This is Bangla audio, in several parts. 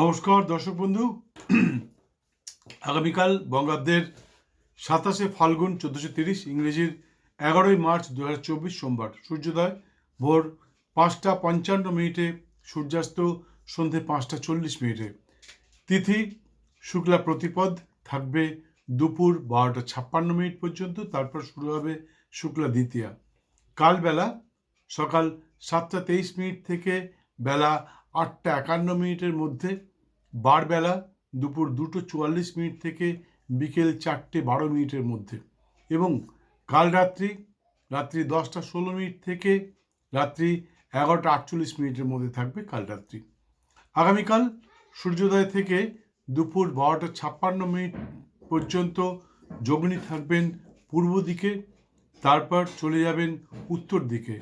নমস্কার, দর্শক বন্ধু। আগামীকাল বঙ্গাব্দের সাতাশে ফাল্গুন চোদ্দোশো তিরিশ, ইংরেজির এগারোই মার্চ দু চব্বিশ সোমবার, সূর্যোদয়, ভোর পাঁচটা পঞ্চান্ন মিনিটে, সূর্যাস্ত সন্ধে পাঁচটা চল্লিশ মিনিটে। তিথি, শুক্লা প্রতিপদ থাকবে দুপুর বারোটা ছাপ্পান্ন মিনিট পর্যন্ত, তারপর শুরু হবে শুক্লা দ্বিতীয়া। কালবেলা সকাল সাতটা তেইশ মিনিট থেকে বেলা আটটা একান্ন মিনিটের মধ্যে বারবেলা দুপুর দুটো চুয়াল্লিশ মিনিট থেকে বিকেল চারটে বারো মিনিটের মধ্যে এবং কাল রাত্রি রাত্রি দশটা ষোলো মিনিট থেকে রাত্রি এগারোটা আটচল্লিশ মিনিটের মধ্যে থাকবে কাল রাত্রি। আগামীকাল সূর্যোদয় থেকে দুপুর বারোটা ছাপ্পান্ন মিনিট পর্যন্ত যোগিনী থাকবেন পূর্ব দিকে, তারপর চলে যাবেন উত্তর দিকে।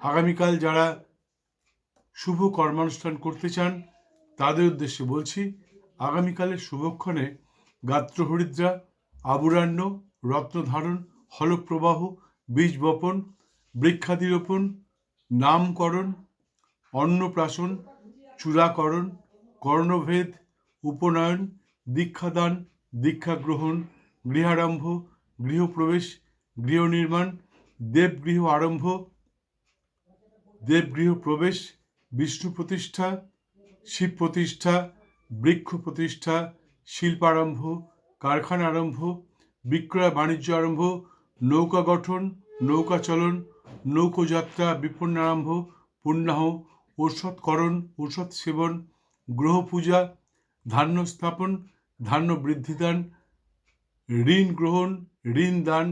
আগামীকাল যারা শুভ কর্মানুষ্ঠান করতে চান, তাদের উদ্দেশ্যে বলছি, আগামীকালের শুভক্ষণে গাত্র গাত্রহরিদ্রা আবুরাণ্য রত্নধারণ, হলপ্রবাহ বীজ বপন বৃক্ষাদিরোপণ, নামকরণ, অন্নপ্রাশন, চূড়াকরণ, কর্ণভেদ, উপনয়ন, দীক্ষাদান দীক্ষা গ্রহণ গৃহারম্ভ, গৃহপ্রবেশ গৃহ নির্মাণ দেবগৃহ আরম্ভ, দেবগৃহ প্রবেশ বিষ্ণু প্রতিষ্ঠা, শিব প্রতিষ্ঠা, বৃক্ষ প্রতিষ্ঠা শিল্পারম্ভ কারখানা আরম্ভ, বিক্রয় বাণিজ্য আরম্ভ, নৌকা গঠন, নৌকা চলন, নৌকোযাত্রা বিপন্ন আরম্ভ, পুণ্যাহ, ঔষধকরণ, ঔষধ সেবন গ্রহ পূজা ধান্য স্থাপন, ধান্য বৃদ্ধিদান, ঋণ গ্রহণ, ঋণ দান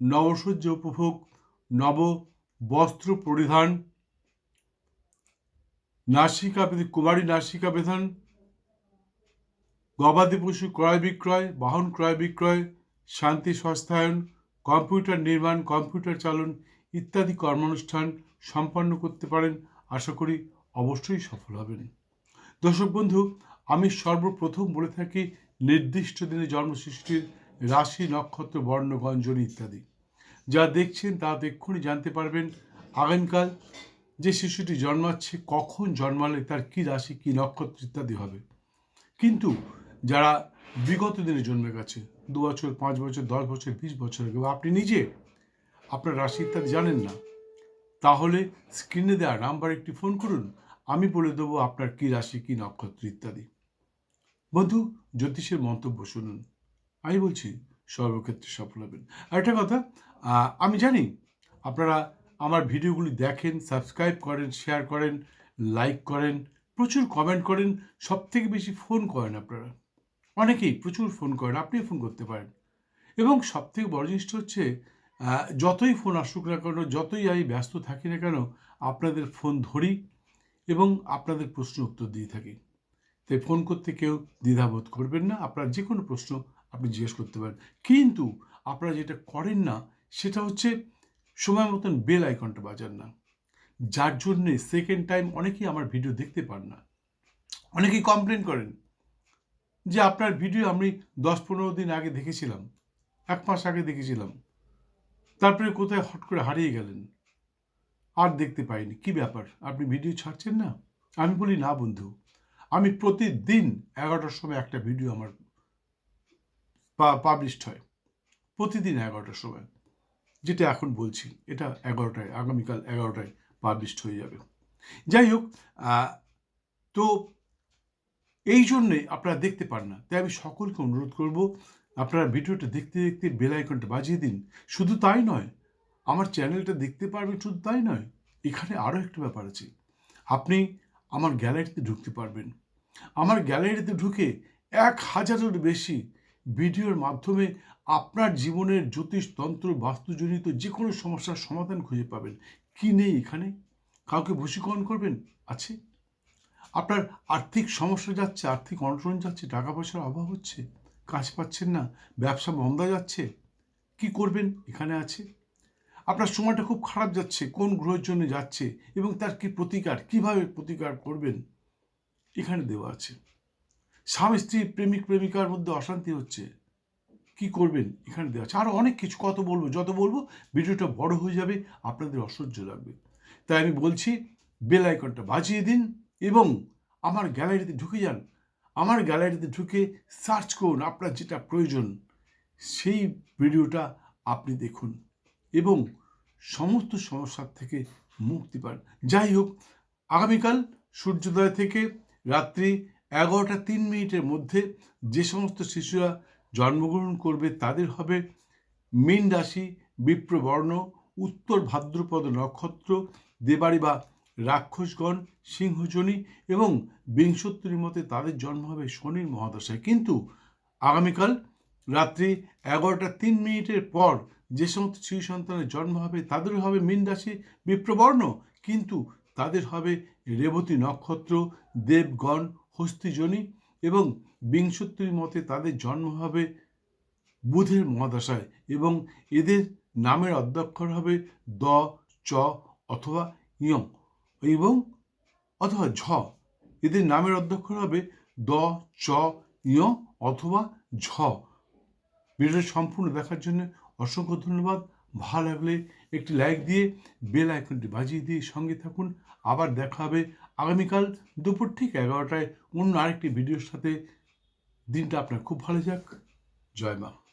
নবসূর্য উপভোগ, নব বস্ত্র পরিধান নাসিকা কুমারী নাসিকা বেধন, গবাদি পশু ক্রয় বিক্রয়, বাহন ক্রয় বিক্রয়, শান্তি সস্তায়ন, কম্পিউটার নির্মাণ, কম্পিউটার চালন ইত্যাদি কর্মানুষ্ঠান সম্পন্ন করতে পারেন, আশা করি অবশ্যই সফল হবেন। দর্শক বন্ধু, আমি সর্বপ্রথম বলে থাকি, নির্দিষ্ট দিনে জন্ম সৃষ্টির রাশি, নক্ষত্র, বর্ণ, গঞ্জনী ইত্যাদি। যা দেখছেন তা এক্ষুনি জানতে পারবেন, আগামীকাল যে শিশুটি জন্মাচ্ছে, কখন জন্মালে তার কী রাশি, কী নক্ষত্র ইত্যাদি হবে। কিন্তু যারা বিগত দিনে জন্মে গেছে, দু বছর, পাঁচ বছর, দশ বছর, বিশ বছর আগে আপনি নিজে আপনার রাশি ইত্যাদি জানেন না, তাহলে স্ক্রিনে দেওয়া নাম্বার একটি ফোন করুন, আমি বলে দেবো আপনার কী রাশি, কী নক্ষত্র ইত্যাদি। বন্ধু, জ্যোতিষের মন্তব্য শুনুন। আমি বলছি, সর্বক্ষেত্রে সফল হবেন। আর একটা কথা আমি জানি আপনারা আমার ভিডিওগুলি দেখেন সাবস্ক্রাইব করেন শেয়ার করেন লাইক করেন, প্রচুর কমেন্ট করেন সব থেকে বেশি ফোন করেন আপনারা। অনেকেই প্রচুর ফোন করেন আপনি ফোন করতে পারেন। এবং সব থেকে বড় জিনিসটা হচ্ছে যতই ফোন আসুক না কেন, যতই আমি ব্যস্ত থাকি না কেন, আপনাদের ফোন ধরি এবং আপনাদের প্রশ্ন উত্তর দিয়ে থাকি। তাই ফোন করতে কেউ দ্বিধাবোধ করবেন না, আপনার যে কোনো প্রশ্ন আপনি জিজ্ঞেস করতে পারেন। কিন্তু আপনারা যেটা করেন না, সেটা হচ্ছে সময় মতন বেল আইকনটা বাজান না। যার জন্যে সেকেন্ড টাইম অনেকেই আমার ভিডিও দেখতে পান না। অনেকেই কমপ্লেন করেন যে আপনার ভিডিও আমি দশ পনেরো দিন আগে দেখেছিলাম, এক মাস আগে দেখেছিলাম। তারপরে কোথায় হট করে হারিয়ে গেলেন? আর দেখতে পাইনি। কি ব্যাপার? আপনি ভিডিও ছাড়ছেন না? আমি বলি, না বন্ধু, আমি প্রতিদিন এগারোটার সময় একটা ভিডিও আমার পাবলিশড হয়। প্রতিদিন এগারোটার সময়। যেটা এখন বলছি, এটা এগারোটায়, আগামীকাল এগারোটায় পাবলিশড হয়ে যাবে। যাই হোক তো এই জন্যে আপনারা দেখতে পান না, তাই আমি সকলকে অনুরোধ করব, আপনারা ভিডিওটা দেখতে দেখতে বেল আইকনটা বাজিয়ে দিন। শুধু তাই নয়, আমার চ্যানেলটা দেখতে পারবেন শুধু তাই নয়, এখানে আরও একটা ব্যাপার আছে। আপনি আমার গ্যালারিতে ঢুকতে পারবেন। আমার গ্যালারিতে ঢুকে এক হাজারের বেশি ভিডিওর মাধ্যমে আপনার জীবনের জ্যোতিষতন্ত্র বাস্তুজনিত যে কোনো সমস্যার সমাধান খুঁজে পাবেন। কি নেই এখানে? কাউকে বশীকরণ করবেন? আছে। আপনার আর্থিক সমস্যা যাচ্ছে, আর্থিক অনটন যাচ্ছে, টাকা পয়সার অভাব হচ্ছে, কাজ পাচ্ছেন না, ব্যবসা মন্দা যাচ্ছে, কি করবেন? এখানে আছে। আপনার সময়টা খুব খারাপ যাচ্ছে, কোন গ্রহের জন্য যাচ্ছে এবং তার কি প্রতিকার, কীভাবে প্রতিকার করবেন? এখানে দেওয়া আছে। স্বামী, স্ত্রী, প্রেমিক, প্রেমিকার মধ্যে অশান্তি হচ্ছে। কি করবেন এখানে দেওয়া আছে। আরও অনেক কিছু, কত বলব, যত বলব, ভিডিওটা বড় হয়ে যাবে, আপনাদের অসহ্য লাগবে। তাই আমি বলছি, বেল আইকনটা বাজিয়ে দিন এবং আমার গ্যালারিতে ঢুকে যান। আমার গ্যালারিতে ঢুকে সার্চ করুন, আপনার যেটা প্রয়োজন, সেই ভিডিওটা আপনি দেখুন এবং সমস্ত সমস্যার থেকে মুক্তি পান। যাই হোক, আগামীকাল সূর্যোদয় থেকে রাত্রি এগারোটা তিন মিনিটের মধ্যে যে সমস্ত শিশুরা জন্মগ্রহণ করবে তাদের হবে মীন রাশি, বিপ্রবর্ণ, উত্তর ভাদ্রপদ নক্ষত্র দেবাড়ি বা রাক্ষসগণ, সিংহজনী এবং বিংশোত্তরীর মতে তাদের জন্ম হবে শনির মহাদশায়। কিন্তু আগামীকাল রাত্রি এগারোটা তিন মিনিটের পর যে সমস্ত শিশু সন্তানের জন্ম হবে তাদের হবে মীন রাশি, বিপ্রবর্ণ। কিন্তু তাদের হবে রেবতী নক্ষত্র, দেবগণ, হস্তিজনী এবং বিংশোত্তরী মতে তাদের জন্ম হবে বুধের মহাদশায় এবং এদের নামের অধ্যক্ষর হবে দ, চ অথবা ইয়ং এবং অথবা ঝ। এদের নামের অধ্যক্ষর হবে দ, চ, ইয় অথবা ঝ। ভিডিওটি সম্পূর্ণ দেখার জন্য অসংখ্য ধন্যবাদ। ভালো লাগলে একটি লাইক দিয়ে বেল আইকনটি বাজিয়ে দিয়ে সঙ্গে থাকুন। আবার দেখা হবে আগামীকাল দুপুর ঠিক এগারোটায় অন্য আরেকটি ভিডিওর সাথে দিনটা আপনার খুব ভালো যাক। জয় মা।